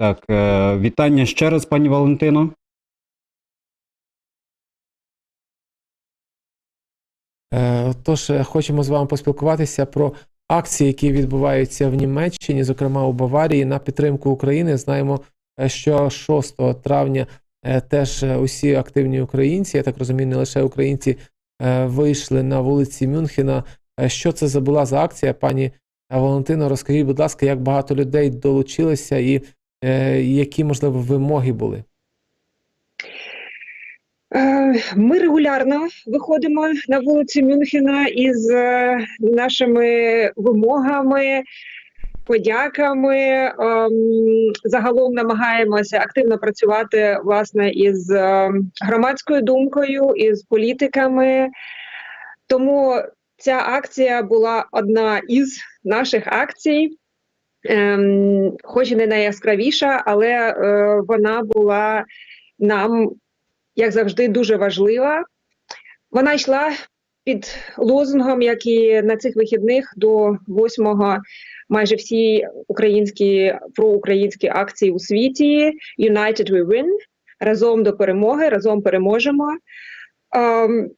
так. Е, Вітання ще раз, пані Валентино. Е, Тож е, хочемо з вами поспілкуватися про акції, які відбуваються в Німеччині, зокрема у Баварії, на підтримку України. Знаємо, що 6 травня теж усі активні українці, я так розумію, не лише українці, вийшли на вулиці Мюнхена. Що це за була за акція, пані Валентино? Розкажіть, будь ласка, як багато людей долучилося і які, можливо, вимоги були? Е, Ми регулярно виходимо на вулицю Мюнхена із е, нашими вимогами, подяками. Ем, Загалом намагаємося активно працювати власне із е, громадською думкою, із політиками. Тому ця акція була одна із наших акцій. Ем, Хоч і не найяскравіша, але е, вона була нам як завжди, дуже важлива. Вона йшла під лозунгом, як і на цих вихідних до 8-го майже всі українські проукраїнські акції у світі United we win, разом до перемоги, разом переможемо. Ем,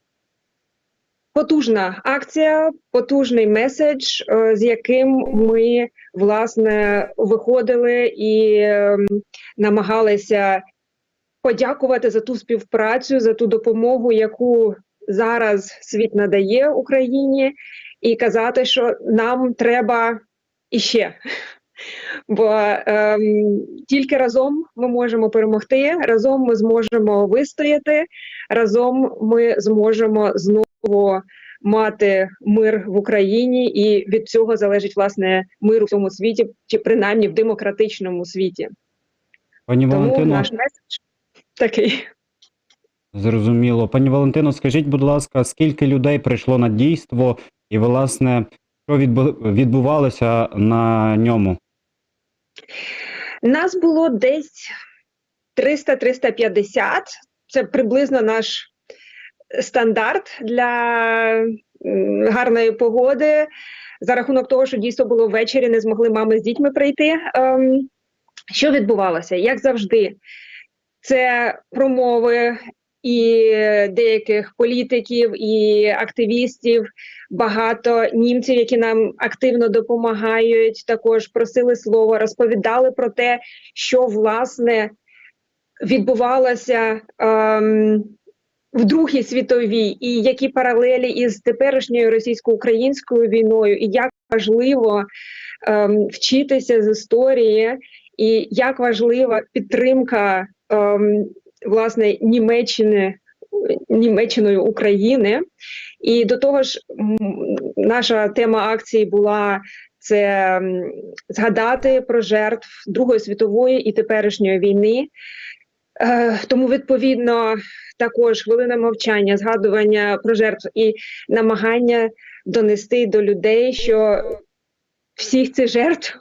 Потужна акція, потужний меседж, е, з яким ми власне виходили і ем, намагалися подякувати за ту співпрацю, за ту допомогу, яку зараз світ надає Україні, і казати, що нам треба іще. Бо ем, тільки разом ми можемо перемогти, разом ми зможемо вистояти, разом ми зможемо знову мати мир в Україні, і від цього залежить власне мир у цьому світі, чи принаймні в демократичному світі. Пані Тому Валентино, наш меседж такий. зрозуміло. Пані Валентино, скажіть, будь ласка, скільки людей прийшло на дійство, і, власне, що відбу- відбувалося на ньому? Нас було десь 300-350. Це приблизно наш стандарт для гарної погоди. За рахунок того, що дійсно було ввечері, не змогли мами з дітьми прийти. Ем, Що відбувалося? Як завжди, це промови і деяких політиків і активістів, багато німців, які нам активно допомагають, також просили слово, розповідали про те, що власне відбувалося ем, в Другій світовій, і які паралелі із теперішньою російсько-українською війною, і як важливо ем, вчитися з історії, і як важлива підтримка ем, власне Німеччини. Німеччиною України, і до того ж, наша тема акції була це згадати про жертв Другої світової і теперішньої війни. Е, тому, відповідно, також хвилина мовчання, згадування про жертв і намагання донести до людей, що всіх цих жертв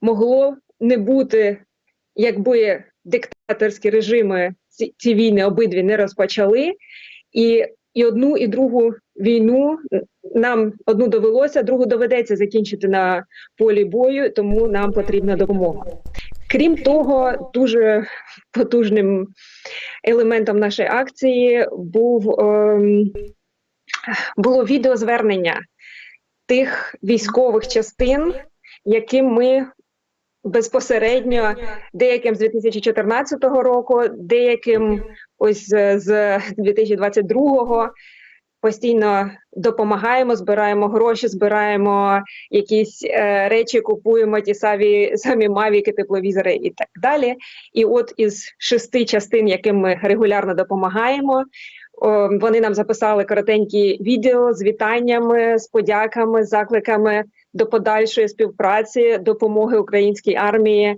могло не бути, якби диктаторські режими ці, війни обидві не розпочали, і, і одну і другу війну нам одну довелося, другу доведеться закінчити на полі бою, тому нам потрібна допомога. Крім того, дуже потужним елементом нашої акції був ем, було відеозвернення тих військових частин, яким ми безпосередньо деяким з 2014 року, деяким ось з- з 2022 постійно допомагаємо, збираємо гроші, збираємо якісь е, речі, купуємо ті самі самі мавіки, тепловізори і так далі. І от із шести частин, яким ми регулярно допомагаємо. Вони нам записали коротенькі відео з вітаннями, з подяками, з закликами до подальшої співпраці, допомоги українській армії.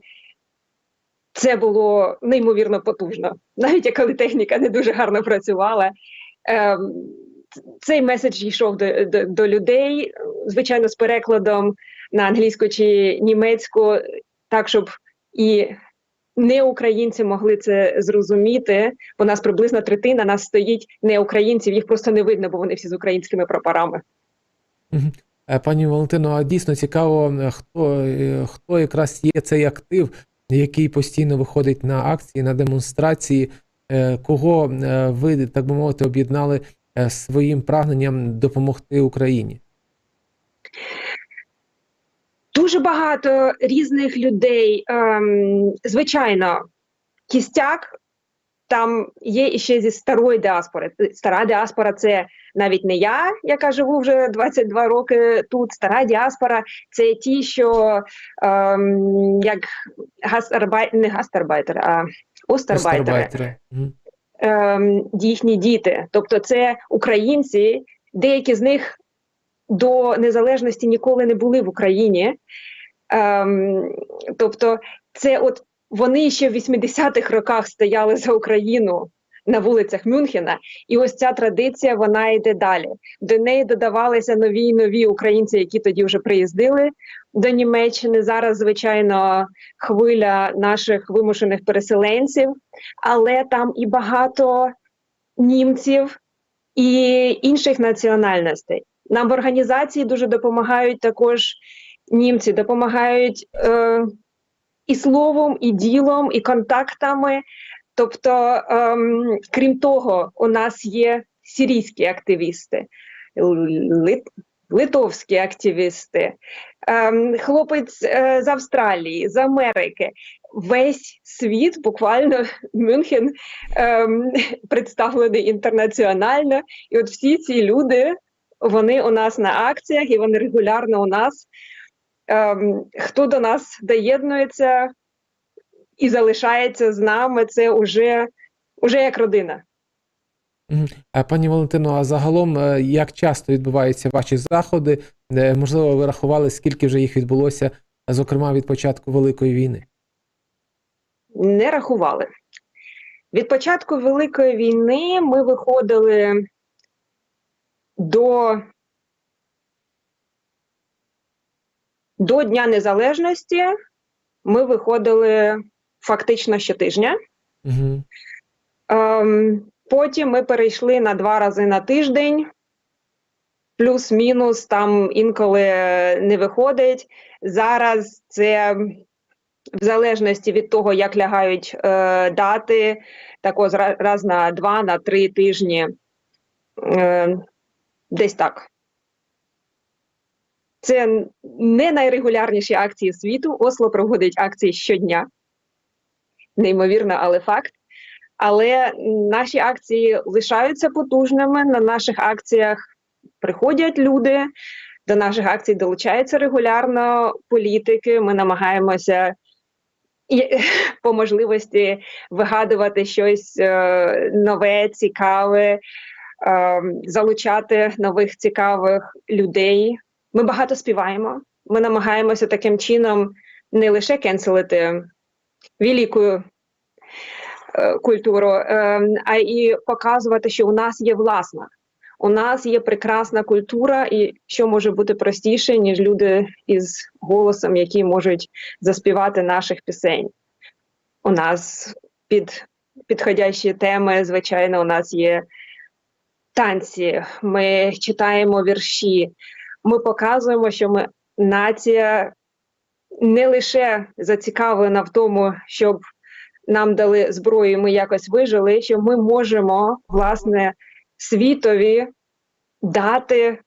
Це було неймовірно потужно, навіть коли техніка не дуже гарно працювала. Цей меседж йшов до, до, до людей, звичайно, з перекладом на англійську чи німецьку, так щоб і не українці могли це зрозуміти. Бо нас приблизно третина нас стоїть не українців, їх просто не видно, бо вони всі з українськими прапорами. Е, Пані Валентино, а дійсно цікаво, е, хто, е, хто якраз є цей актив, який постійно виходить на акції, на демонстрації. Кого ви, так би мовити, об'єднали своїм прагненням допомогти Україні? Дуже багато різних людей. Ем, звичайно, кістяк там є іще зі старої діаспори. Стара діаспора це навіть не я, яка живу вже 22 роки тут. Стара діаспора це ті, що ем, як гастарбай... не гастарбайтер, а остарбайтери. Ем, їхні діти. Тобто, це українці, деякі з них до незалежності ніколи не були в Україні. Ем, тобто, це от вони ще в 80-х роках стояли за Україну на вулицях Мюнхена, і ось ця традиція вона йде далі. До неї додавалися нові і нові українці, які тоді вже приїздили до Німеччини. Зараз, звичайно, хвиля наших вимушених переселенців, але там і багато німців і інших національностей. Нам в організації дуже допомагають також німці, допомагають е, і словом, і ділом, і контактами. Тобто, ем, крім того, у нас є сирійські активісти, литовські активісти, ем, хлопець е, з Австралії, з Америки. Весь світ, буквально Мюнхен, ем, представлений інтернаціонально. І от всі ці люди, вони у нас на акціях і вони регулярно у нас. Ем, хто до нас доєднується і залишається з нами, це уже, уже як родина. А пані Валентино, а загалом е, як часто відбуваються ваші заходи? Е, Можливо, ви рахували, скільки вже їх відбулося, зокрема від початку Великої війни? Не рахували. Від початку Великої війни ми виходили до, до Дня Незалежності. Ми виходили фактично щотижня. Угу. Ем, потім ми перейшли на два рази на тиждень, плюс-мінус, там інколи не виходить. Зараз це в залежності від того, яклягають е, дати, так ось раз на два, на три тижні. Е, десь так. Це не найрегулярніші акції світу. Осло проводить акції щодня. Неймовірно, але факт. Але наші акції лишаються потужними. На наших акціях приходять люди, до наших акцій долучаються регулярно політики. Ми намагаємося по можливості вигадувати щось е, нове, цікаве, е, залучати нових цікавих людей. Ми багато співаємо. Ми намагаємося таким чином не лише кенселити велику культуру, е, а і показувати, що у нас є власна. У нас є прекрасна культура, і що може бути простіше, ніж люди із голосом, які можуть заспівати наших пісень. У нас під підходящі теми, звичайно, у нас є танці, ми читаємо вірші, ми показуємо, що ми нація не лише зацікавлена в тому, щоб нам дали зброю, і ми якось вижили, що ми можемо власне світові дати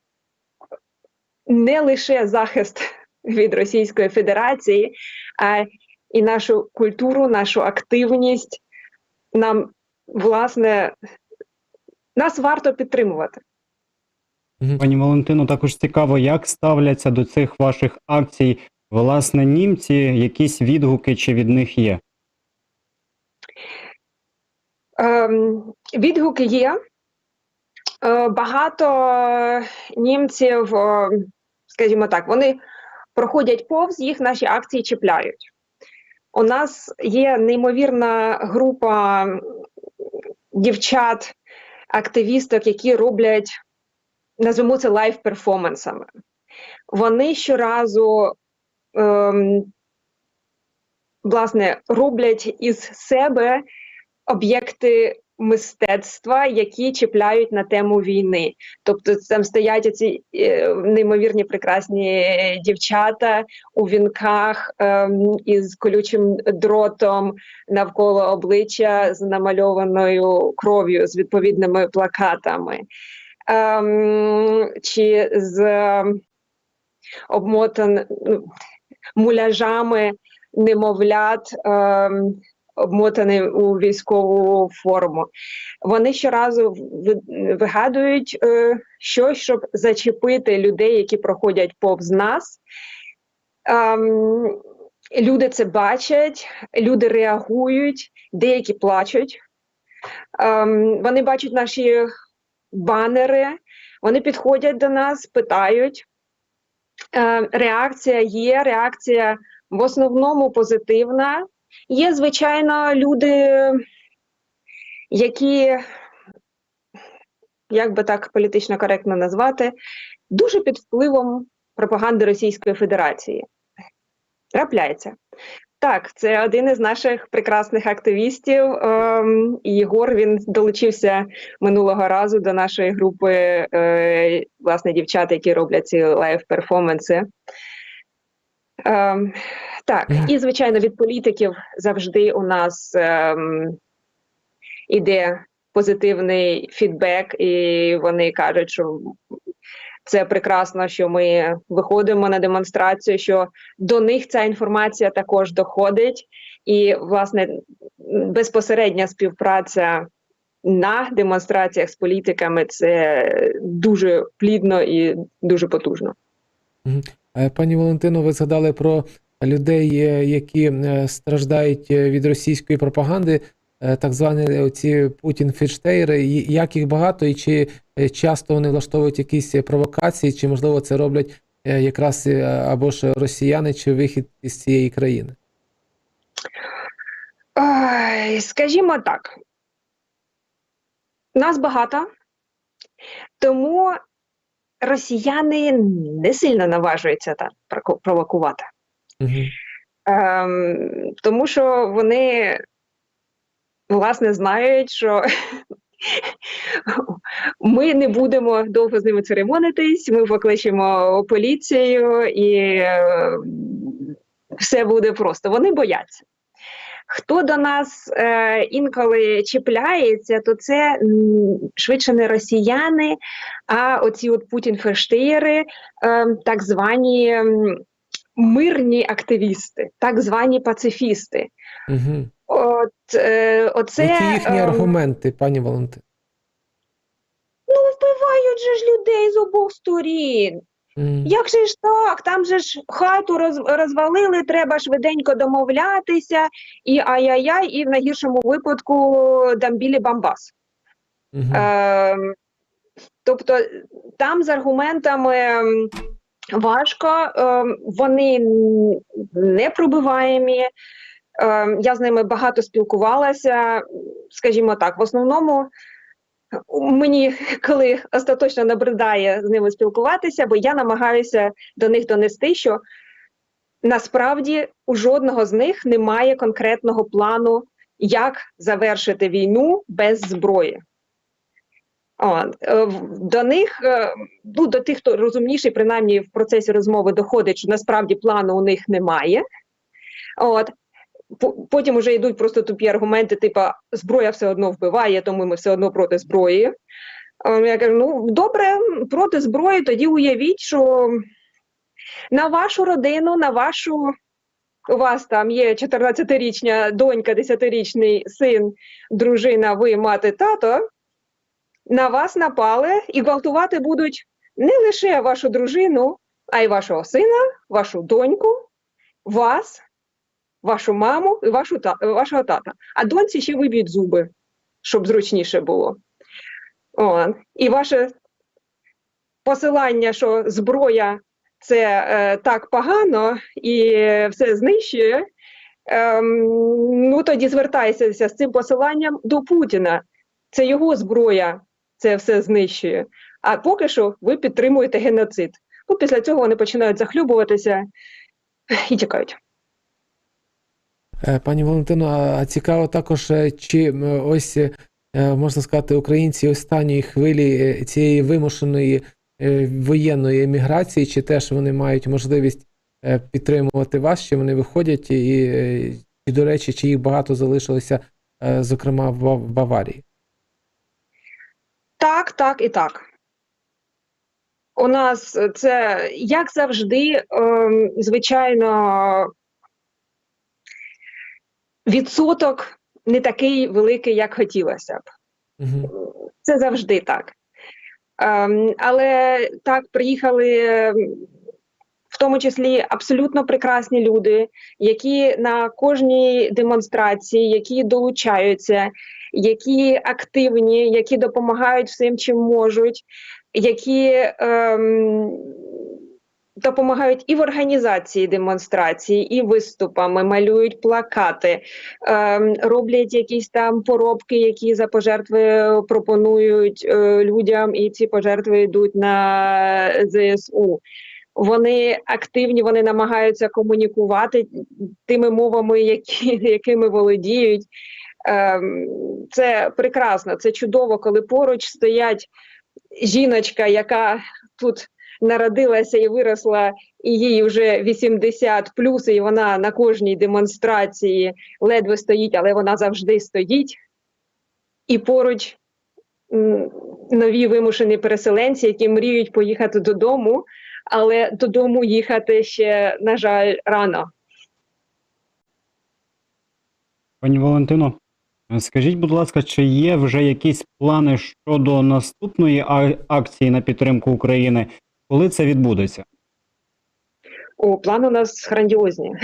не лише захист від Російської Федерації, а і нашу культуру, нашу активність. Нам власне нас варто підтримувати. Пані Валентино, також цікаво, як ставляться до цих ваших акцій власне німці, якісь відгуки чи від них є? Ем, відгуки є. Е, багато німців, е, скажімо так, вони проходять повз їх, наші акції чіпляють. У нас є неймовірна група дівчат, активісток, які роблять, назвемо це лайв-перформансами. Вони щоразу ем, власне роблять із себе об'єкти мистецтва, які чіпляють на тему війни. Тобто там стоять ці е, неймовірні прекрасні дівчата у вінках ем, із колючим дротом навколо обличчя з намальованою кров'ю, з відповідними плакатами. Ем, чи з ем, обмотан ну, муляжами немовлят, ем, обмотані у військову форму. Вони щоразу ви- вигадують е, щось, щоб зачепити людей, які проходять повз нас. Ем, люди це бачать, люди реагують, деякі плачуть. Ем, вони бачать наші банери, вони підходять до нас, питають. Е, реакція є, реакція в основному позитивна. Є, звичайно, люди, які, як би так політично коректно назвати, дуже під впливом пропаганди Російської Федерації. Трапляється. Так, це один із наших прекрасних активістів. Ем, Єгор він долучився минулого разу до нашої групи е, власне дівчат, які роблять ці лайв-перформанси. Ем, так, і звичайно, від політиків завжди у нас ем, іде позитивний фідбек, і вони кажуть, що це прекрасно, що ми виходимо на демонстрацію, що до них ця інформація також доходить, і власне безпосередня співпраця на демонстраціях з політиками це дуже плідно і дуже потужно. Пані Валентино, ви згадали про людей, е, які е, страждають е, від російської пропаганди, так звані ці Путін-фідштейри. І Як їх багато, і чи часто вони влаштовують якісь провокації, чи можливо це роблять якраз або ж росіяни, чи вихід із цієї країни? Скажімо так, нас багато, тому росіяни не сильно наважуються так провокувати. Угу. Ем, тому що вони власне знають, що ми не будемо довго з ними церемонитись, ми покличемо поліцію і е, все буде просто. Вони бояться. Хто до нас е, інколи чіпляється, то це швидше не росіяни, а оці от Путін-ферштеєри, е, так звані мирні активісти, так звані пацифісти. Угу. От, е, оце, Які їхні ем, аргументи, пані Валентино? Ну, вбивають же ж людей з обох сторін. М, Як же ж так? Там же ж хату роз, розвалили, треба швиденько домовлятися, і ай-яй-яй, і в найгіршому випадку дамбілі бамбас. мгм. Ем, тобто там з аргументами ем, важко, ем, вони непробиваємі. Ем, я з ними багато спілкувалася. Скажімо так, в основному мені коли остаточно набридає з ними спілкуватися, бо я намагаюся до них донести, що насправді у жодного з них немає конкретного плану, як завершити війну без зброї. Е, до них, е, ну, до тих, хто розумніший, принаймні в процесі розмови доходить, що насправді плану у них немає. От. По- Потім вже йдуть просто тупі аргументи, типу зброя все одно вбиває, тому ми все одно проти зброї. Я кажу: ну добре, проти зброї, тоді уявіть, що на вашу родину, на вашу. У вас там є 14-річна донька, 10-річний син, дружина, ви мати, тато. На вас напали і гвалтувати будуть не лише вашу дружину, а й вашого сина, вашу доньку, вас, вашу маму і вашу та, вашого тата. А доньці ще виб'ють зуби, щоб зручніше було. О, і ваше посилання, що зброя це е, так погано і все знищує. Ем, ну тоді звертайся з цим посиланням до Путіна. Це його зброя, це все знищує. А поки що ви підтримуєте геноцид. Ну, після цього вони починають захлюбуватися і тікають. Е, Пані Валентино, а- цікаво також, е, чи ось е, можна сказати, українці останньої хвилі цієї вимушеної воєнної еміграції, чи теж вони мають можливість підтримувати вас, чи вони виходять, і, і до речі, чи їх багато залишилося, зокрема в Ба- Баварії? Так, так і так. У нас це, як завжди, ем, звичайно, відсоток не такий великий, як хотілося б. Мгм. Це завжди так. Ем, але так, приїхали ем, в тому числі абсолютно прекрасні люди, які на кожній демонстрації, які долучаються, які активні, які допомагають всім, чим можуть, які ем, допомагають і в організації демонстрації, і виступами, малюють плакати, ем, роблять якісь там поробки, які за пожертви пропонують е, людям, і ці пожертви йдуть на ЗСУ. Вони активні, вони намагаються комунікувати тими мовами, які, якими володіють. Ем, це прекрасно, це чудово, коли поруч стоять жіночка, яка тут народилася і виросла, і їй вже 80 плюс, і вона на кожній демонстрації ледве стоїть, але вона завжди стоїть. І поруч нові вимушені переселенці, які мріють поїхати додому, але додому їхати ще, на жаль, рано. Пані Валентино, скажіть, будь ласка, чи є вже якісь плани щодо наступної акції на підтримку України? Коли це відбудеться? О, плани у нас грандіозні.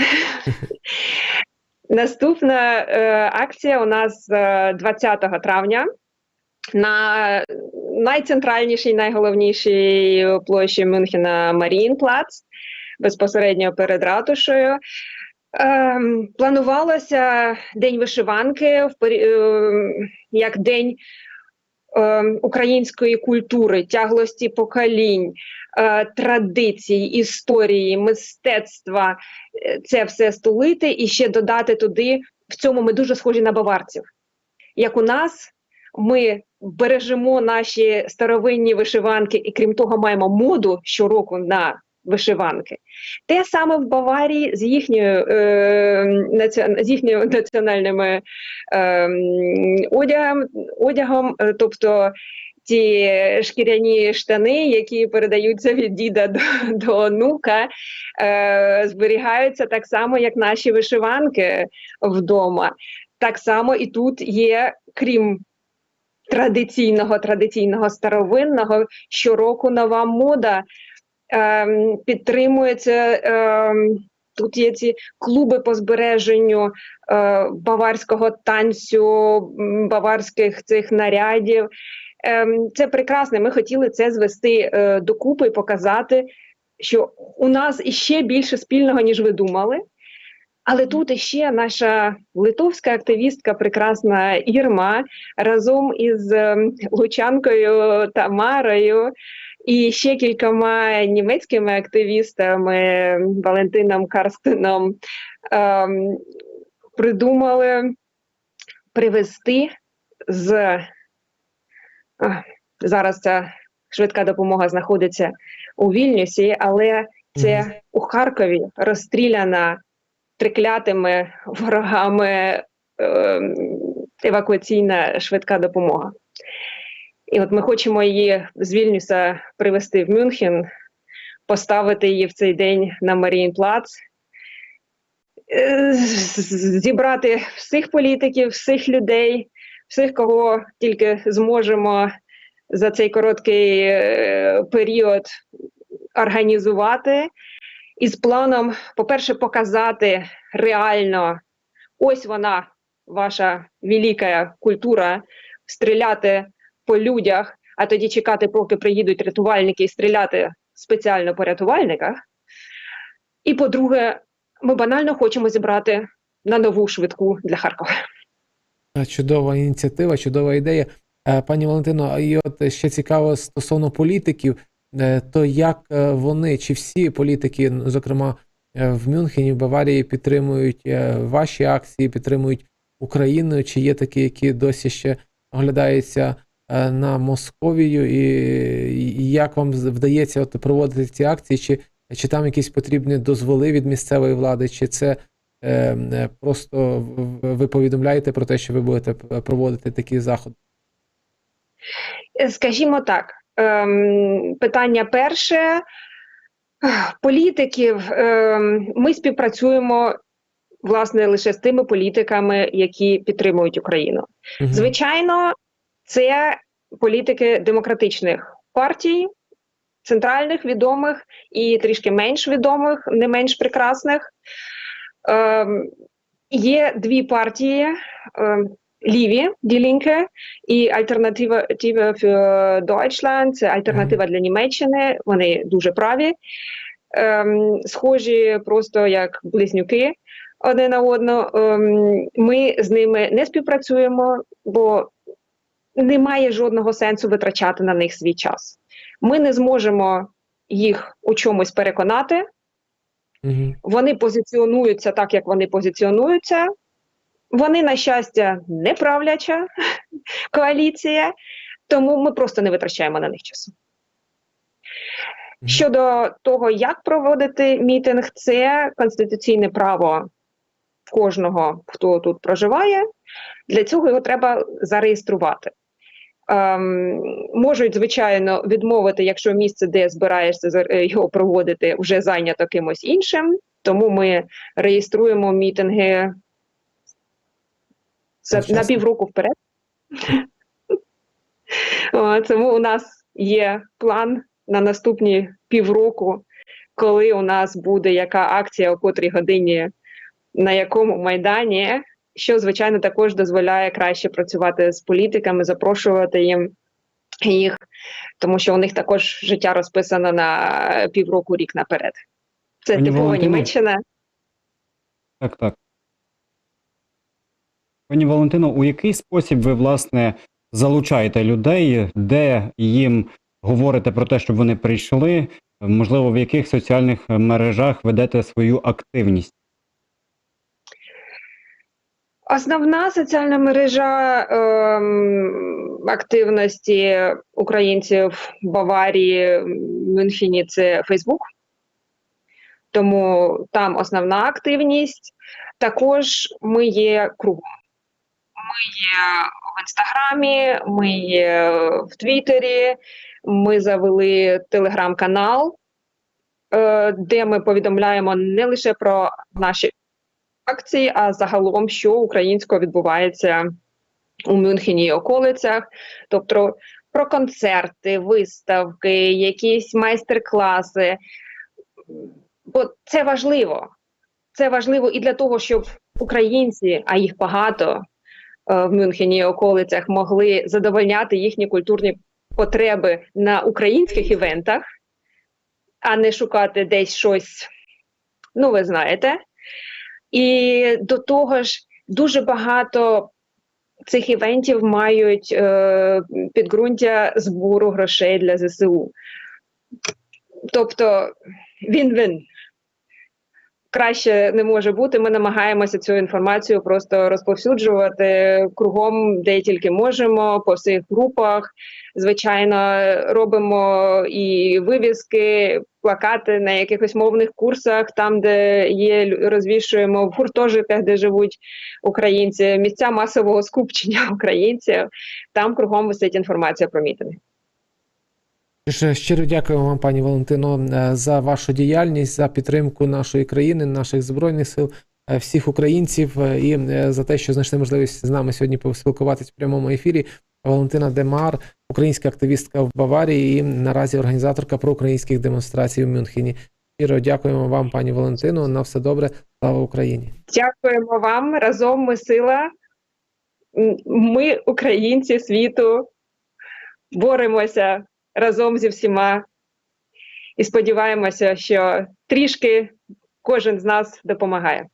Наступна е, акція у нас е, 20 травня на найцентральнішій, найголовнішій площі Мюнхена Маріїнплац, безпосередньо перед ратушею. Ем, планувалося День вишиванки в е, як день е, української культури, тяглості поколінь, е, традицій, історії, мистецтва. Е, Це все стулити і ще додати туди. В цьому ми дуже схожі на баварців. Як у нас, ми бережемо наші старовинні вишиванки, і крім того, маємо моду щороку на вишиванки. Те саме в Баварії з їхньою, е, з їхньою національними е, одягом, одягом, е, тобто ті шкіряні штани, які передаються від діда до, до онука, е, зберігаються так само, як наші вишиванки вдома. Так само і тут є, крім традиційного, традиційного старовинного, щороку нова мода ем, підтримується. Ем, Тут є ці клуби по збереженню е, баварського танцю, баварських цих нарядів. Ем, це прекрасно. Ми хотіли це звести е, докупи і показати, що у нас іще більше спільного, ніж ви думали. Але тут іще наша литовська активістка, прекрасна Ірма, разом із лучанкою Тамарою і ще кількома німецькими активістами Валентином Карстеном ем, придумали привезти з а, зараз ця швидка допомога знаходиться у Вільнюсі, але це у Харкові розстріляна триклятими ворогами ем, евакуаційна швидка допомога. І от ми хочемо її з Вільнюса привезти в Мюнхен, поставити її в цей день на Маріїнплац, е, зібрати всіх політиків, всіх людей, всіх, кого тільки зможемо за цей короткий е, період організувати. Із планом, по-перше, показати реально, ось вона, ваша велика культура, стріляти по людях, а тоді чекати, поки приїдуть рятувальники і стріляти спеціально по рятувальниках. І по-друге, ми банально хочемо зібрати на нову швидку для Харкова. Е, Чудова ініціатива, чудова ідея. Е, Пані Валентино, і от ще цікаво стосовно політиків, е, то як вони, чи всі політики, зокрема в Мюнхені, в Баварії, підтримують ваші акції, підтримують Україну, чи є такі, які досі ще оглядається е, на Московію, і, і як вам вдається от проводити ці акції, чи, чи там якісь потрібні дозволи від місцевої влади, чи це е, е, просто ви повідомляєте про те, що ви будете проводити такі заходи? Е, Скажімо так, ем, питання перше. Політиків ем, ми співпрацюємо власне лише з тими політиками, які підтримують Україну. Звичайно, це політики демократичних партій, центральних відомих і трішки менш відомих, не менш прекрасних. Ем, є дві партії. Ем, Ліві, Linke і Альтернатива für Deutschland, це альтернатива для Німеччини. Вони дуже праві, ем, схожі просто як близнюки одне на одну. Ем, ми з ними не співпрацюємо, бо немає жодного сенсу витрачати на них свій час. Ми не зможемо їх у чомусь переконати. Мгм. Вони позиціонуються так, як вони позиціонуються. Вони, на щастя, не правляча коаліція, тому ми просто не витрачаємо на них часу. Щодо того, як проводити мітинг, це конституційне право кожного, хто тут проживає. Для цього його треба зареєструвати. Ем, можуть, звичайно, відмовити, якщо місце, де збираєшся е, його проводити, вже зайнято кимось іншим. Тому ми реєструємо мітинги за, на півроку вперед. Тому у нас є план на наступні півроку, коли у нас буде яка акція, о котрій годині, на якому майдані, що звичайно також дозволяє краще працювати з політиками, запрошувати їм їх, тому що у них також життя розписано на півроку рік наперед. Це Пані типова Німеччина. Так, так. Пані Валентино, у який спосіб ви, власне, залучаєте людей, де їм говорите про те, щоб вони прийшли? Можливо, в яких соціальних мережах ведете свою активність? Основна соціальна мережа ем, активності українців в Баварії, Мюнхені це Фейсбук. Тому там основна активність. Також ми є кругом. Ми є в інстаграмі, ми є в Твіттері, ми завели телеграм-канал, е, де ми повідомляємо не лише про наші акції, а загалом, що українського відбувається у Мюнхені і околицях, тобто про концерти, виставки, якісь майстер-класи. Бо це важливо. Це важливо і для того, щоб українці, а їх багато е, в Мюнхені і околицях, могли задовольняти їхні культурні потреби на українських івентах, а не шукати десь щось, ну ви знаєте. І до того ж, дуже багато цих івентів мають е, підґрунтя збору грошей для ЗСУ. Тобто він-він. Краще не може бути. Ми намагаємося цю інформацію просто розповсюджувати кругом, де тільки можемо, по всіх групах. Звичайно, робимо і вивіски, плакати на якихось мовних курсах, там, де є, розвішуємо в гуртожитках, де живуть українці, місця масового скупчення українців. Там кругом висить інформація про мітинги. Щиро дякуємо вам, пані Валентино, е, за вашу діяльність, за підтримку нашої країни, наших збройних сил, е, всіх українців е, і е, за те, що знайшли можливість з нами сьогодні поспілкуватись в прямому ефірі. Валентина Демар, українська активістка в Баварії і наразі організаторка проукраїнських демонстрацій в Мюнхені. Щиро дякуємо вам, пані Валентино. На все добре. Слава Україні! Дякуємо вам. Разом ми сила. Ми, українці світу, боремося разом зі всіма і сподіваємося, що трішки кожен з нас допомагає.